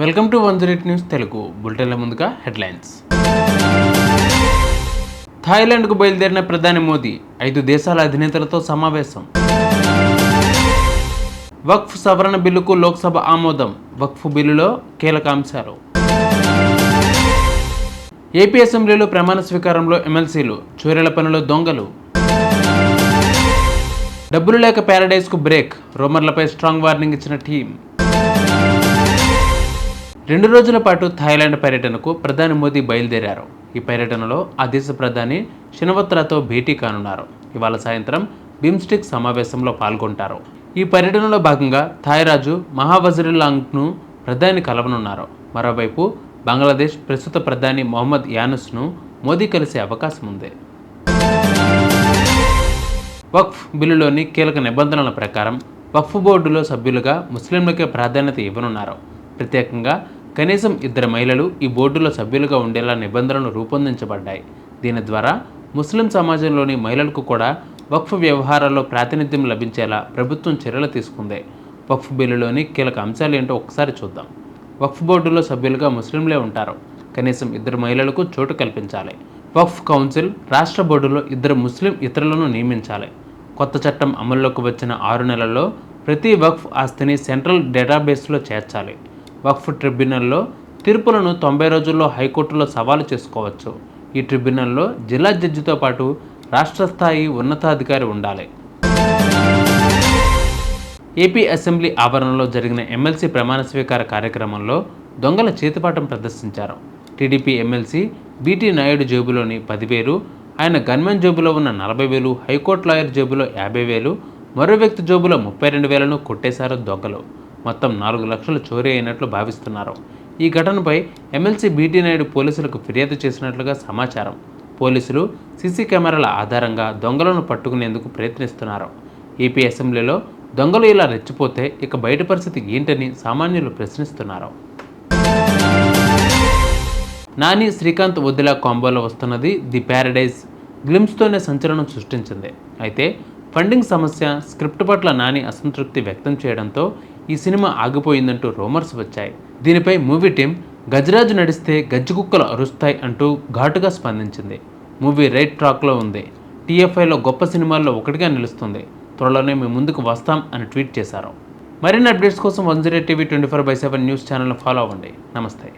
Welcome to one zero news Telugu బులెటిన్ల ముందుగా headlines. థాయిలాండ్కు బయలుదేరిన ప్రధాని మోదీ ఐదు దేశాల అధినేతలతో సమావేశం. వక్ఫ్ సవరణ బిల్లుకు లోక్సభ ఆమోదం వక్ఫ్ బిల్లులో కీలక అంశాలు. ఏపీ అసెంబ్లీలో ప్రమాణ స్వీకారంలో ఎమ్మెల్సీలు చోరీల పనిలో దొంగలు. డబ్బులు లేక ప్యారడైజ్కు బ్రేక్ రోమర్లపై స్ట్రాంగ్ వార్నింగ్ ఇచ్చిన టీం. రెండు రోజుల పాటు థాయిలాండ్ పర్యటనకు ప్రధాని మోదీ బయలుదేరారు. ఈ పర్యటనలో ఆ దేశ ప్రధాని షినవత్రాతో భేటీ కానున్నారు. ఇవాళ సాయంత్రం బిమ్స్టిక్ సమావేశంలో పాల్గొంటారు. ఈ పర్యటనలో భాగంగా థాయ్ రాజు మహావజరులాంగ్ను ప్రధాని కలవనున్నారు. మరోవైపు బంగ్లాదేశ్ ప్రస్తుత ప్రధాని మొహమ్మద్ యానుస్ను మోదీ కలిసే అవకాశం ఉంది. వక్ఫ్ బిల్లులోని కీలక నిబంధనల ప్రకారం వక్ఫ్ బోర్డులో సభ్యులుగా ముస్లింలకే ప్రాధాన్యత ఇవ్వనున్నారు. ప్రత్యేకంగా కనీసం ఇద్దరు మహిళలు ఈ బోర్డులో సభ్యులుగా ఉండేలా నిబంధనలు రూపొందించబడ్డాయి. దీని ద్వారా ముస్లిం సమాజంలోని మహిళలకు కూడా వక్ఫ్ వ్యవహారాల్లో ప్రాతినిధ్యం లభించేలా ప్రభుత్వం చర్యలు తీసుకుంది. వక్ఫ్ బిల్లులోని కీలక అంశాలు ఏంటో ఒకసారి చూద్దాం. వక్ఫ్ బోర్డులో సభ్యులుగా ముస్లింలే ఉంటారు. కనీసం ఇద్దరు మహిళలకు చోటు కల్పించాలి. వక్ఫ్ కౌన్సిల్ రాష్ట్ర బోర్డులో ఇద్దరు ముస్లిం ఇతరులను నియమించాలి. కొత్త చట్టం అమల్లోకి వచ్చిన ఆరు నెలల్లో ప్రతి వక్ఫ్ ఆస్తిని సెంట్రల్ డేటాబేస్లో చేర్చాలి. వక్ఫ్ ట్రిబ్యునల్లో తీర్పులను తొంభై రోజుల్లో హైకోర్టులో సవాలు చేసుకోవచ్చు. ఈ ట్రిబ్యునల్లో జిల్లా జడ్జితో పాటు రాష్ట్ర స్థాయి ఉన్నతాధికారి ఉండాలి. ఏపీ అసెంబ్లీ ఆవరణలో జరిగిన ఎమ్మెల్సీ ప్రమాణ స్వీకార కార్యక్రమంలో దొంగల చేతిపాఠం ప్రదర్శించారు. టీడీపీ ఎమ్మెల్సీ బీటీ నాయుడు జేబులోని పదివేలు ఆయన గన్మెన్ జేబులో ఉన్న నలభై వేలు హైకోర్టు లాయర్ జేబులో యాభై వేలు మరో వ్యక్తి జేబులో ముప్పై రెండు వేలను కొట్టేశారు దొంగలు. మొత్తం నాలుగు లక్షలు చోరీ అయినట్లు భావిస్తున్నారు. ఈ ఘటనపై ఎమ్మెల్సీ బీటీ నాయుడు పోలీసులకు ఫిర్యాదు చేసినట్లుగా సమాచారం. పోలీసులు సీసీ కెమెరాల ఆధారంగా దొంగలను పట్టుకునేందుకు ప్రయత్నిస్తున్నారు. ఏపీ అసెంబ్లీలో దొంగలు ఇలా రెచ్చిపోతే ఇక బయట పరిస్థితి ఏంటని సామాన్యులు ప్రశ్నిస్తున్నారు. నాని శ్రీకాంత్ వదిలా కాంబోలో వస్తున్నది ది ప్యారడైజ్. గ్లిమ్స్తోనే సంచలనం సృష్టించింది. అయితే ఫండింగ్ సమస్య స్క్రిప్ట్ పట్ల నాని అసంతృప్తి వ్యక్తం చేయడంతో ఈ సినిమా ఆగిపోయిందంటూ రూమర్స్ వచ్చాయి. దీనిపై మూవీ టీం గజరాజు నడిస్తే గజ్జికుక్కలు అరుస్తాయి అంటూ ఘాటుగా స్పందించింది. మూవీ రైట్ ట్రాక్లో ఉంది. టీఎఫ్ఐలో గొప్ప సినిమాల్లో ఒకటిగా నిలుస్తుంది. త్వరలోనే మేము ముందుకు వస్తాం అని ట్వీట్ చేశారు. మరిన్ని అప్డేట్స్ కోసం one zero TV twenty four by seven news ఛానల్ను ఫాలో అవ్వండి. నమస్తే.